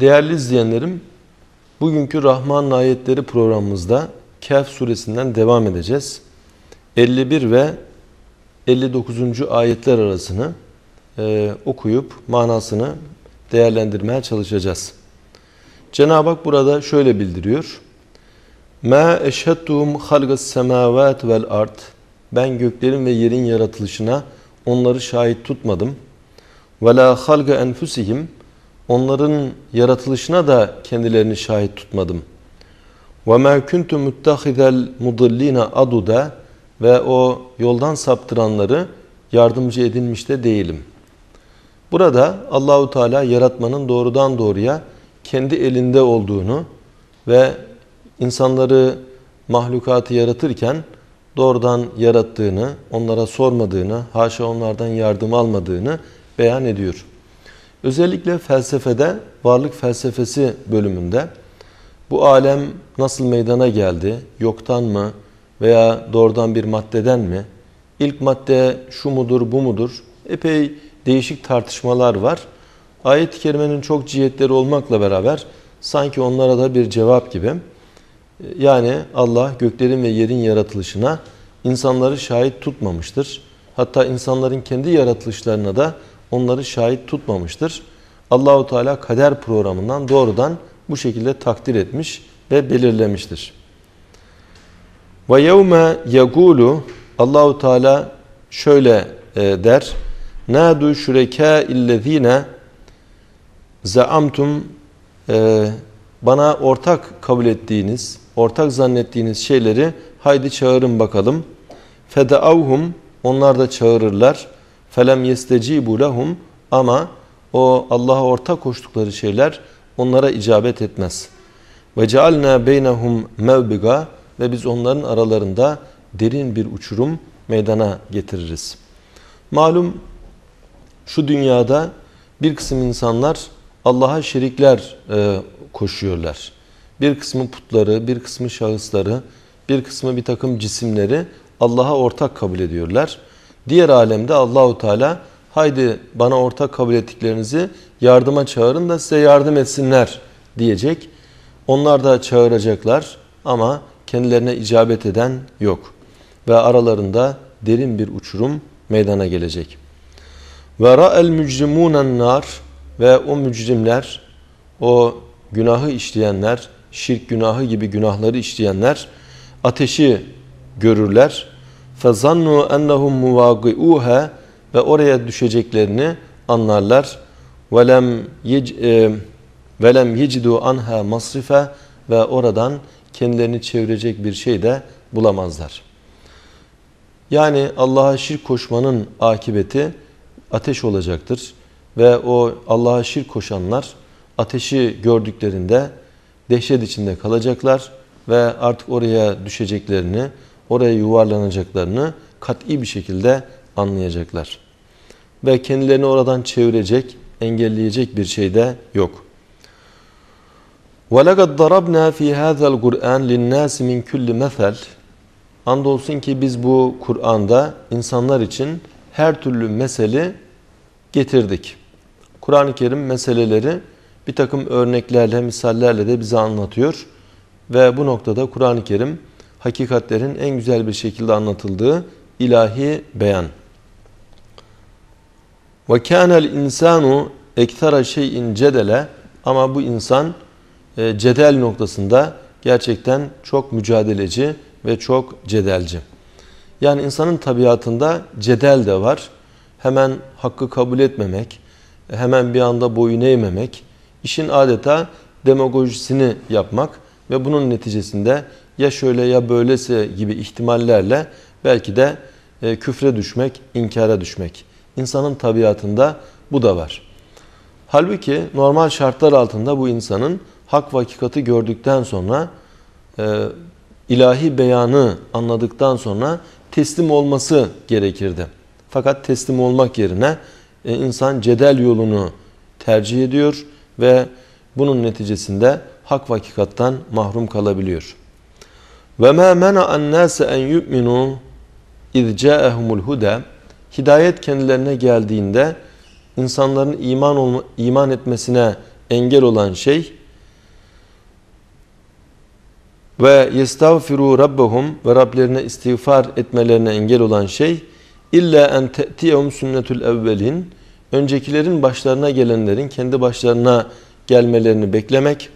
Değerli izleyenlerim, bugünkü Rahman ayetleri programımızda Kehf suresinden devam edeceğiz. 51 ve 59. ayetler arasını e, okuyup manasını değerlendirmeye çalışacağız. Cenab-ı Hak burada şöyle bildiriyor. Ma eşhedtuhum halgas semavat vel ard. Ben göklerin ve yerin yaratılışına onları şahit tutmadım. Ve la halga enfusihim. Onların yaratılışına da kendilerini şahit tutmadım. Ma kuntu muttahizel mudillina aduda ve o yoldan saptıranları yardımcı edinmiş de değilim. Burada Allahu Teala yaratmanın doğrudan doğruya kendi elinde olduğunu ve insanları mahlukatı yaratırken doğrudan yarattığını, onlara sormadığını, haşa onlardan yardım almadığını beyan ediyor. Özellikle felsefede, varlık felsefesi bölümünde bu alem nasıl meydana geldi, yoktan mı veya doğrudan bir maddeden mi, ilk madde şu mudur, bu mudur, epey değişik tartışmalar var. Ayet-i Kerime'nin çok cihetleri olmakla beraber sanki onlara da bir cevap gibi. Yani Allah göklerin ve yerin yaratılışına insanları şahit tutmamıştır. Hatta insanların kendi yaratılışlarına da onları şahit tutmamıştır. Allahu Teala kader programından doğrudan bu şekilde takdir etmiş ve belirlemiştir. Ve yevme yegulu Allahu Teala şöyle e, der. Nadu şureka illezine zaamtum e, bana ortak kabul ettiğiniz, ortak zannettiğiniz şeyleri haydi çağırın bakalım. Fedaavhum onlar da çağırırlar. Felem yestecibu lehum ama o Allah'a ortak koştukları şeyler onlara icabet etmez. Ve cealna beynehum mevbiga ve biz onların aralarında derin bir uçurum meydana getiririz. Malum şu dünyada bir kısım insanlar Allah'a şerikler e, koşuyorlar. Bir kısmı putları, bir kısmı şahısları, bir kısmı bir takım cisimleri Allah'a ortak kabul ediyorlar. Diğer alemde Allahu Teala haydi bana ortak kabul ettiklerinizi yardıma çağırın da size yardım etsinler diyecek. Onlar da çağıracaklar ama kendilerine icabet eden yok. Ve aralarında derin bir uçurum meydana gelecek. Ve ra'el mücrimunen nar ve o mücrimler, o günahı işleyenler, şirk günahı gibi günahları işleyenler ateşi görürler. فَظَنُّوا اَنَّهُمْ مُوَاقِعُوهَا Ve oraya düşeceklerini anlarlar. وَلَمْ velem yecidu anha masrife ve oradan kendilerini çevirecek bir şey de bulamazlar. Yani Allah'a şirk koşmanın akibeti ateş olacaktır. Ve o Allah'a şirk koşanlar ateşi gördüklerinde dehşet içinde kalacaklar ve artık oraya düşeceklerini, oraya yuvarlanacaklarını kat'i bir şekilde anlayacaklar. Ve kendilerini oradan çevirecek, engelleyecek bir şey de yok. وَلَقَدْ ضَرَبْنَا فِي هَذَا الْقُرْآنِ لِلنَّاسِ مِنْ كُلِّ مَثَلٍ Andolsun ki biz bu Kur'an'da insanlar için her türlü mesele getirdik. Kur'an-ı Kerim meseleleri bir takım örneklerle, misallerle de bize anlatıyor. Ve bu noktada Kur'an-ı Kerim hakikatlerin en güzel bir şekilde anlatıldığı ilahi beyan. Ve kânel insanu ektara şeyin cedele ama bu insan e, cedel noktasında gerçekten çok mücadeleci ve çok cedelci. Yani insanın tabiatında cedel de var. Hemen hakkı kabul etmemek, hemen bir anda boyun eğmemek, işin adeta demagojisini yapmak ve bunun neticesinde ya şöyle ya böylese gibi ihtimallerle belki de e, küfre düşmek, inkara düşmek. İnsanın tabiatında bu da var. Halbuki normal şartlar altında bu insanın hak ve gördükten sonra e, ilahi beyanı anladıktan sonra teslim olması gerekirdi. Fakat teslim olmak yerine e, insan cedel yolunu tercih ediyor ve bunun neticesinde hak ve mahrum kalabiliyor. Ve ma mena'an nase en yu'minu iz ca'ahumul huda. Hidayet kendilerine geldiğinde insanların iman olma, iman etmesine engel olan şey ve yestağfiru rabbahum ve Rablerine istiğfar etmelerine engel olan şey illa en te'tiyehum sünnetul evvelin. Öncekilerin başlarına gelenlerin kendi başlarına gelmelerini beklemek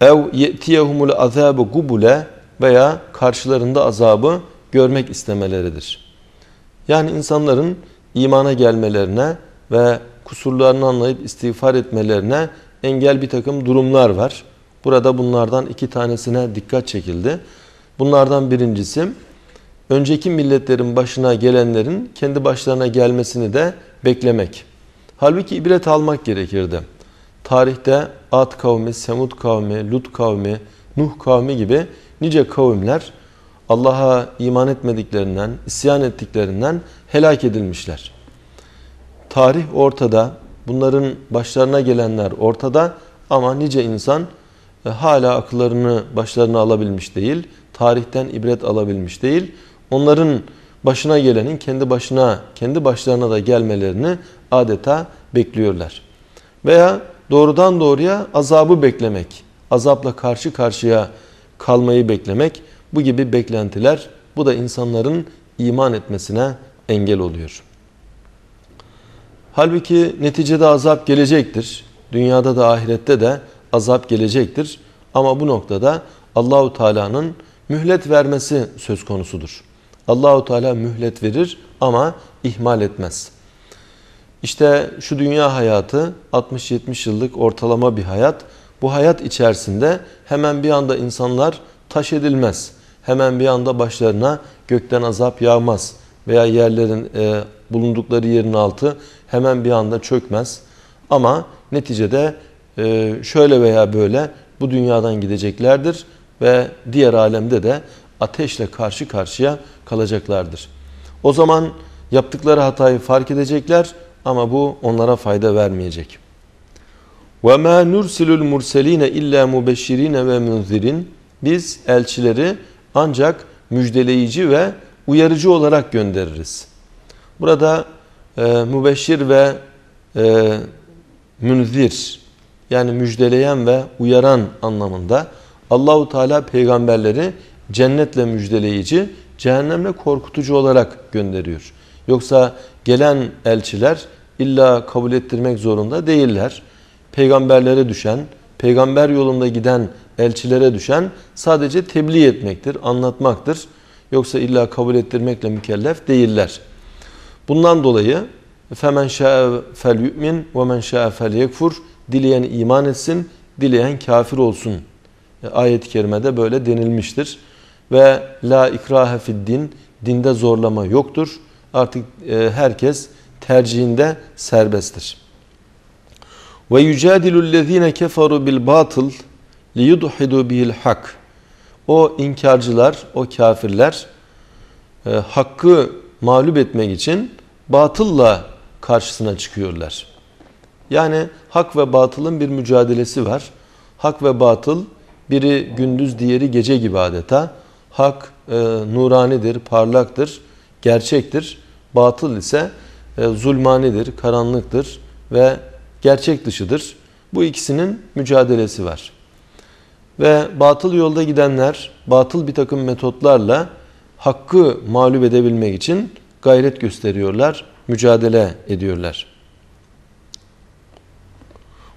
ev ye'tiyehumul azabu gubule veya karşılarında azabı görmek istemeleridir. Yani insanların imana gelmelerine ve kusurlarını anlayıp istiğfar etmelerine engel bir takım durumlar var. Burada bunlardan iki tanesine dikkat çekildi. Bunlardan birincisi önceki milletlerin başına gelenlerin kendi başlarına gelmesini de beklemek. Halbuki ibret almak gerekirdi. Tarihte Ad kavmi, Semud kavmi, Lut kavmi, Nuh kavmi gibi nice kavimler Allah'a iman etmediklerinden, isyan ettiklerinden helak edilmişler. Tarih ortada, bunların başlarına gelenler ortada ama nice insan e, hala akıllarını başlarına alabilmiş değil, tarihten ibret alabilmiş değil. Onların başına gelenin kendi başına, kendi başlarına da gelmelerini adeta bekliyorlar. Veya doğrudan doğruya azabı beklemek, azapla karşı karşıya kalmayı beklemek bu gibi beklentiler bu da insanların iman etmesine engel oluyor. Halbuki neticede azap gelecektir. Dünyada da ahirette de azap gelecektir. Ama bu noktada Allahu Teala'nın mühlet vermesi söz konusudur. Allahu Teala mühlet verir ama ihmal etmez. İşte şu dünya hayatı 60-70 yıllık ortalama bir hayat. Bu hayat içerisinde hemen bir anda insanlar taş edilmez. Hemen bir anda başlarına gökten azap yağmaz. Veya yerlerin e, bulundukları yerin altı hemen bir anda çökmez. Ama neticede e, şöyle veya böyle bu dünyadan gideceklerdir ve diğer alemde de ateşle karşı karşıya kalacaklardır. O zaman yaptıkları hatayı fark edecekler ama bu onlara fayda vermeyecek. وَمَا نُرْسِلُ الْمُرْسَل۪ينَ اِلَّا مُبَشِّر۪ينَ وَمُنْذِرِينَ Biz elçileri ancak müjdeleyici ve uyarıcı olarak göndeririz. Burada e, mübeşşir ve e, münzir yani müjdeleyen ve uyaran anlamında Allahu Teala peygamberleri cennetle müjdeleyici, cehennemle korkutucu olarak gönderiyor. Yoksa gelen elçiler illa kabul ettirmek zorunda değiller. Peygamberlere düşen, peygamber yolunda giden elçilere düşen sadece tebliğ etmektir, anlatmaktır. Yoksa illa kabul ettirmekle mükellef değiller. Bundan dolayı yu'min ve men şa'e fel yekfur dileyen iman etsin, dileyen kafir olsun. Ayet-i kerimede böyle denilmiştir. Ve la ikrahe fid din dinde zorlama yoktur. Artık e, herkes tercihinde serbesttir. Ve yücadilü'llezine keferu bil batıl liyudhidu bihil hak. O inkarcılar, o kafirler e, hakkı mağlup etmek için batılla karşısına çıkıyorlar. Yani hak ve batılın bir mücadelesi var. Hak ve batıl biri gündüz diğeri gece gibi adeta. Hak e, nuranidir, parlaktır, gerçektir. Batıl ise e, zulmanidir, karanlıktır ve gerçek dışıdır. Bu ikisinin mücadelesi var. Ve batıl yolda gidenler batıl bir takım metotlarla hakkı mağlup edebilmek için gayret gösteriyorlar, mücadele ediyorlar.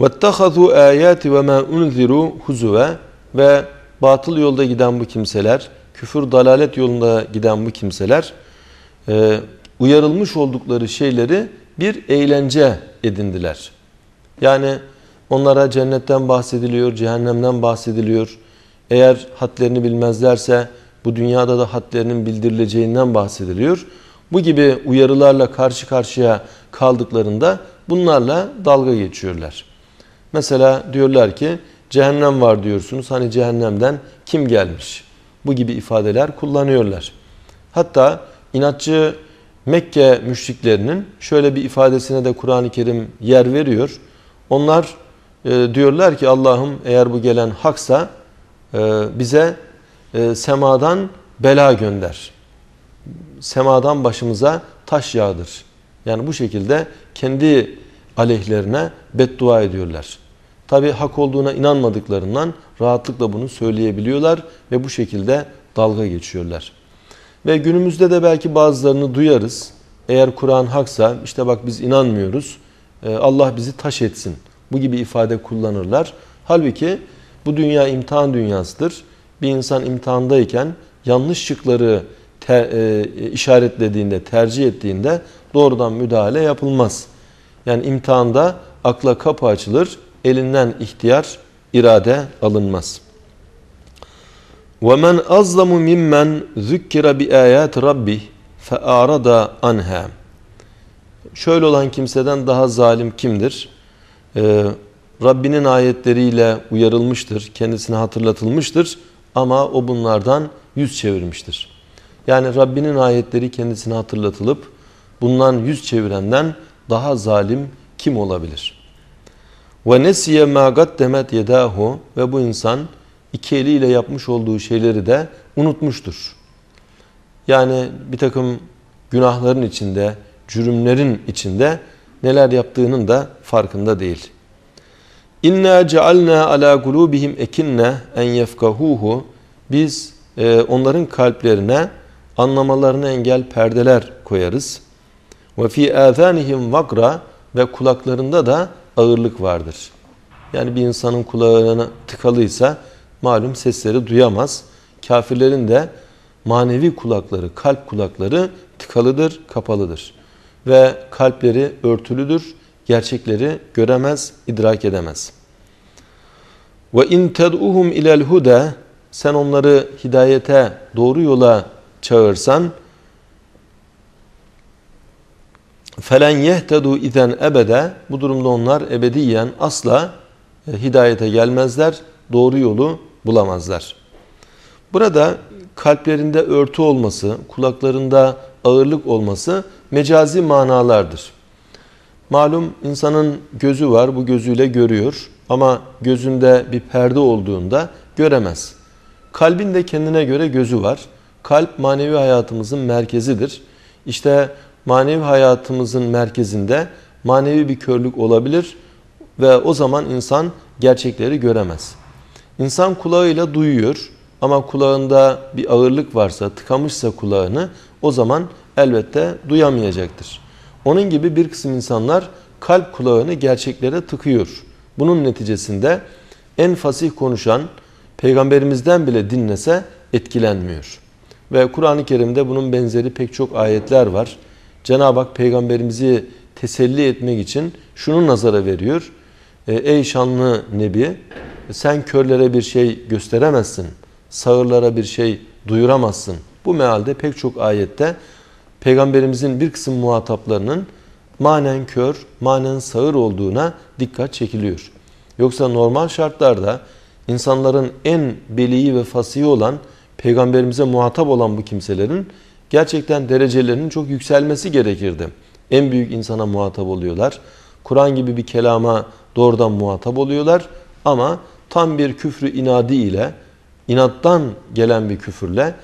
وَاتَّخَذُوا آيَاتِ وَمَا اُنْذِرُوا هُزُوَ Ve batıl yolda giden bu kimseler, küfür dalalet yolunda giden bu kimseler, e, uyarılmış oldukları şeyleri bir eğlence edindiler. Yani onlara cennetten bahsediliyor, cehennemden bahsediliyor. Eğer hadlerini bilmezlerse bu dünyada da hadlerinin bildirileceğinden bahsediliyor. Bu gibi uyarılarla karşı karşıya kaldıklarında bunlarla dalga geçiyorlar. Mesela diyorlar ki cehennem var diyorsunuz. Hani cehennemden kim gelmiş? Bu gibi ifadeler kullanıyorlar. Hatta inatçı Mekke müşriklerinin şöyle bir ifadesine de Kur'an-ı Kerim yer veriyor. Onlar e, diyorlar ki Allah'ım eğer bu gelen haksa e, bize e, semadan bela gönder. Semadan başımıza taş yağdır. Yani bu şekilde kendi aleyhlerine beddua ediyorlar. Tabi hak olduğuna inanmadıklarından rahatlıkla bunu söyleyebiliyorlar ve bu şekilde dalga geçiyorlar. Ve günümüzde de belki bazılarını duyarız. Eğer Kur'an haksa işte bak biz inanmıyoruz. E, Allah bizi taş etsin. Bu gibi ifade kullanırlar. Halbuki bu dünya imtihan dünyasıdır. Bir insan imtihandayken yanlış şıkları ter, e, işaretlediğinde, tercih ettiğinde doğrudan müdahale yapılmaz. Yani imtihanda akla kapı açılır, elinden ihtiyar, irade alınmaz. وَمَنْ أَظْلَمُ مِمَّنْ ذُكِّرَ بِآيَاتِ رَبِّهِ فَاَعْرَضَ عَنْهَا Şöyle olan kimseden daha zalim kimdir? Ee, Rabbinin ayetleriyle uyarılmıştır, kendisine hatırlatılmıştır ama o bunlardan yüz çevirmiştir. Yani Rabbinin ayetleri kendisine hatırlatılıp bundan yüz çevirenden daha zalim kim olabilir? Ve nesiye ma gaddemet yedahu ve bu insan iki eliyle yapmış olduğu şeyleri de unutmuştur. Yani bir takım günahların içinde, cürümlerin içinde neler yaptığının da farkında değil. İnna cealna ala kulubihim ekinne en yefkahuhu biz e, onların kalplerine anlamalarına engel perdeler koyarız. Ve fi azanihim vakra ve kulaklarında da ağırlık vardır. Yani bir insanın kulağına tıkalıysa malum sesleri duyamaz. Kafirlerin de manevi kulakları, kalp kulakları tıkalıdır, kapalıdır. Ve kalpleri örtülüdür, gerçekleri göremez, idrak edemez. Ve in ted'uhum ilel huda sen onları hidayete, doğru yola çağırsan felen yehtedu izen ebede bu durumda onlar ebediyen asla e, hidayete gelmezler, doğru yolu bulamazlar. Burada kalplerinde örtü olması, kulaklarında ağırlık olması mecazi manalardır. Malum insanın gözü var, bu gözüyle görüyor ama gözünde bir perde olduğunda göremez. Kalbin de kendine göre gözü var. Kalp manevi hayatımızın merkezidir. İşte manevi hayatımızın merkezinde manevi bir körlük olabilir ve o zaman insan gerçekleri göremez. İnsan kulağıyla duyuyor ama kulağında bir ağırlık varsa, tıkamışsa kulağını o zaman elbette duyamayacaktır. Onun gibi bir kısım insanlar kalp kulağını gerçeklere tıkıyor. Bunun neticesinde en fasih konuşan peygamberimizden bile dinlese etkilenmiyor. Ve Kur'an-ı Kerim'de bunun benzeri pek çok ayetler var. Cenab-ı Hak peygamberimizi teselli etmek için şunu nazara veriyor. E, ey şanlı Nebi sen körlere bir şey gösteremezsin. Sağırlara bir şey duyuramazsın. Bu mealde pek çok ayette peygamberimizin bir kısım muhataplarının manen kör, manen sağır olduğuna dikkat çekiliyor. Yoksa normal şartlarda insanların en beliği ve fasihi olan peygamberimize muhatap olan bu kimselerin gerçekten derecelerinin çok yükselmesi gerekirdi. En büyük insana muhatap oluyorlar. Kur'an gibi bir kelama doğrudan muhatap oluyorlar ama tam bir küfrü inadi ile inattan gelen bir küfürle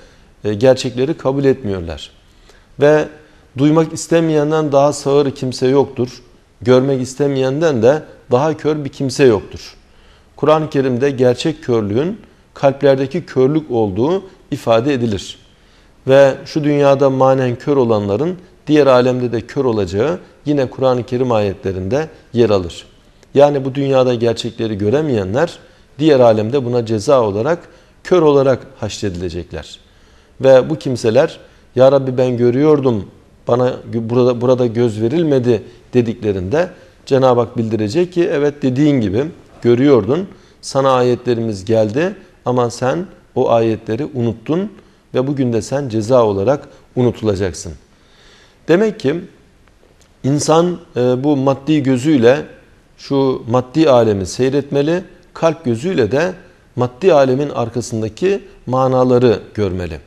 e, gerçekleri kabul etmiyorlar. Ve duymak istemeyenden daha sağır kimse yoktur. Görmek istemeyenden de daha kör bir kimse yoktur. Kur'an-ı Kerim'de gerçek körlüğün kalplerdeki körlük olduğu ifade edilir. Ve şu dünyada manen kör olanların diğer alemde de kör olacağı yine Kur'an-ı Kerim ayetlerinde yer alır. Yani bu dünyada gerçekleri göremeyenler diğer alemde buna ceza olarak kör olarak haşredilecekler. Ve bu kimseler Ya Rabbi ben görüyordum bana burada, burada göz verilmedi dediklerinde Cenab-ı Hak bildirecek ki evet dediğin gibi görüyordun sana ayetlerimiz geldi ama sen o ayetleri unuttun ve bugün de sen ceza olarak unutulacaksın. Demek ki insan e, bu maddi gözüyle şu maddi alemi seyretmeli, kalp gözüyle de maddi alemin arkasındaki manaları görmeli.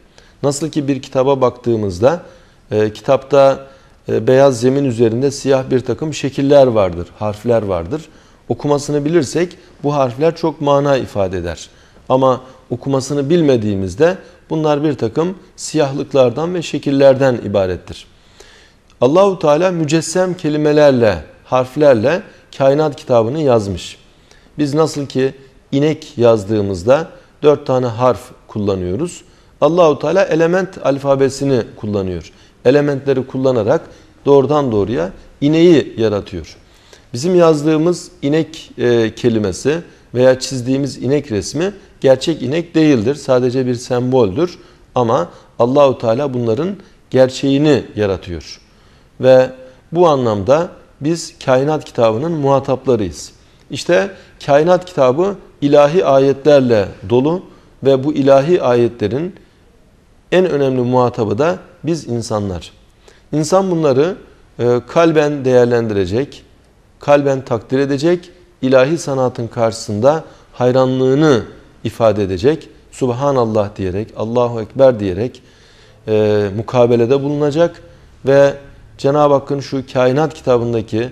Nasıl ki bir kitaba baktığımızda e, kitapta e, beyaz zemin üzerinde siyah bir takım şekiller vardır, harfler vardır. Okumasını bilirsek bu harfler çok mana ifade eder. Ama okumasını bilmediğimizde bunlar bir takım siyahlıklardan ve şekillerden ibarettir. Allahu Teala mücessem kelimelerle harflerle kainat kitabını yazmış. Biz nasıl ki inek yazdığımızda dört tane harf kullanıyoruz. Allahu Teala element alfabesini kullanıyor. Elementleri kullanarak doğrudan doğruya ineği yaratıyor. Bizim yazdığımız inek e, kelimesi veya çizdiğimiz inek resmi gerçek inek değildir. Sadece bir semboldür. Ama Allahu Teala bunların gerçeğini yaratıyor. Ve bu anlamda biz kainat kitabının muhataplarıyız. İşte kainat kitabı ilahi ayetlerle dolu ve bu ilahi ayetlerin en önemli muhatabı da biz insanlar. İnsan bunları e, kalben değerlendirecek, kalben takdir edecek, ilahi sanatın karşısında hayranlığını ifade edecek, Subhanallah diyerek, Allahu Ekber diyerek e, mukabelede bulunacak ve Cenab-ı Hakk'ın şu kainat kitabındaki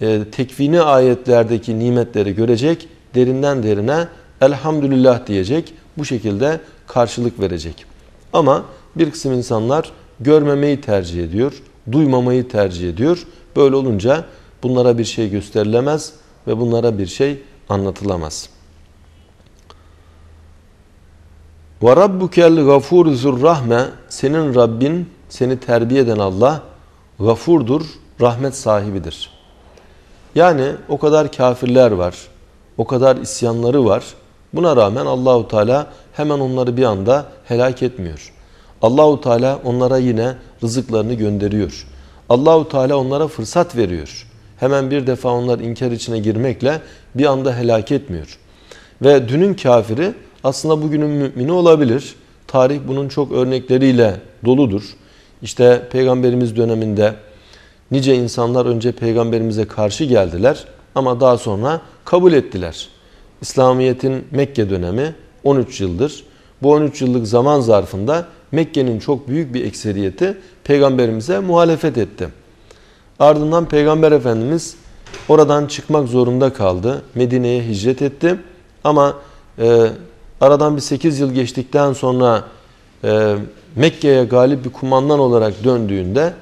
e, tekvini ayetlerdeki nimetleri görecek, derinden derine elhamdülillah diyecek, bu şekilde karşılık verecek. Ama bir kısım insanlar görmemeyi tercih ediyor, duymamayı tercih ediyor. Böyle olunca bunlara bir şey gösterilemez ve bunlara bir şey anlatılamaz. Ve rabbukel gafur rahme senin Rabbin seni terbiye eden Allah gafurdur, rahmet sahibidir. Yani o kadar kafirler var, o kadar isyanları var. Buna rağmen Allahu Teala hemen onları bir anda helak etmiyor. Allahu Teala onlara yine rızıklarını gönderiyor. Allahu Teala onlara fırsat veriyor. Hemen bir defa onlar inkar içine girmekle bir anda helak etmiyor. Ve dünün kafiri aslında bugünün mümini olabilir. Tarih bunun çok örnekleriyle doludur. İşte peygamberimiz döneminde nice insanlar önce peygamberimize karşı geldiler ama daha sonra kabul ettiler. İslamiyet'in Mekke dönemi 13 yıldır. Bu 13 yıllık zaman zarfında Mekke'nin çok büyük bir ekseriyeti peygamberimize muhalefet etti. Ardından peygamber efendimiz oradan çıkmak zorunda kaldı. Medine'ye hicret etti. Ama e, aradan bir 8 yıl geçtikten sonra e, Mekke'ye galip bir kumandan olarak döndüğünde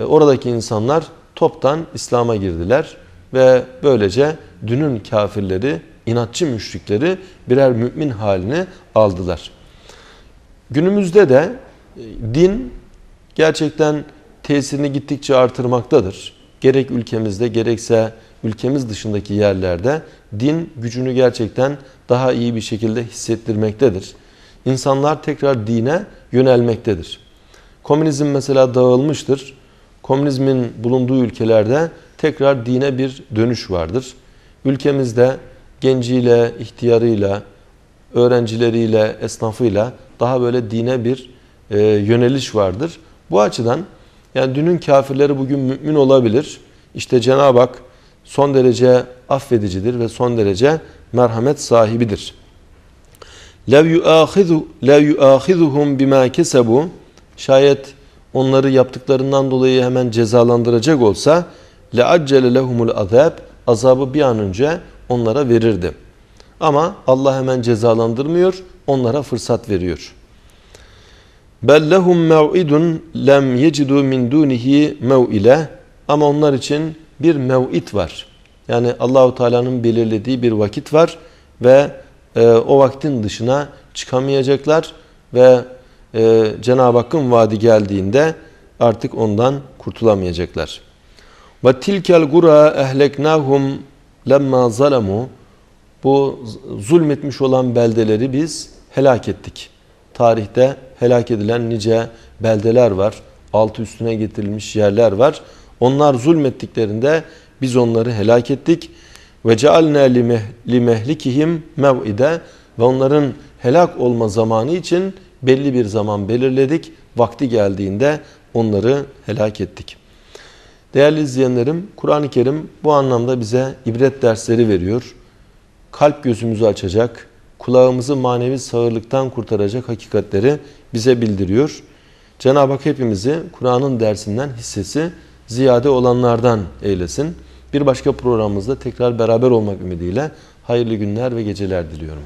e, oradaki insanlar toptan İslam'a girdiler ve böylece dünün kafirleri, inatçı müşrikleri birer mümin halini aldılar. Günümüzde de e, din gerçekten tesirini gittikçe artırmaktadır. Gerek ülkemizde gerekse ülkemiz dışındaki yerlerde din gücünü gerçekten daha iyi bir şekilde hissettirmektedir. İnsanlar tekrar dine yönelmektedir. Komünizm mesela dağılmıştır. Komünizmin bulunduğu ülkelerde tekrar dine bir dönüş vardır. Ülkemizde genciyle, ihtiyarıyla, öğrencileriyle, esnafıyla daha böyle dine bir e, yöneliş vardır. Bu açıdan yani dünün kafirleri bugün mümin olabilir. İşte Cenab-ı Hak son derece affedicidir ve son derece merhamet sahibidir. لَوْ يُؤَاخِذُهُمْ بِمَا كَسَبُوا Şayet onları yaptıklarından dolayı hemen cezalandıracak olsa لَاَجَّلَ لَهُمُ الْعَذَابِ Azabı bir an önce onlara verirdi. Ama Allah hemen cezalandırmıyor, onlara fırsat veriyor. Bellehum mev'idun lem yecidu min dunihi mev'ile ama onlar için bir mev'id var. Yani Allahu Teala'nın belirlediği bir vakit var ve e, o vaktin dışına çıkamayacaklar ve e, Cenab-ı Hakk'ın vaadi geldiğinde artık ondan kurtulamayacaklar. Ve tilkel gura ehleknahum lemma zalemu bu zulmetmiş olan beldeleri biz helak ettik. Tarihte helak edilen nice beldeler var. Altı üstüne getirilmiş yerler var. Onlar zulmettiklerinde biz onları helak ettik. Ve cealna limehlikihim mev'ide ve onların helak olma zamanı için belli bir zaman belirledik. Vakti geldiğinde onları helak ettik. Değerli izleyenlerim, Kur'an-ı Kerim bu anlamda bize ibret dersleri veriyor. Kalp gözümüzü açacak, kulağımızı manevi sağırlıktan kurtaracak hakikatleri bize bildiriyor. Cenab-ı Hak hepimizi Kur'an'ın dersinden hissesi ziyade olanlardan eylesin. Bir başka programımızda tekrar beraber olmak ümidiyle hayırlı günler ve geceler diliyorum.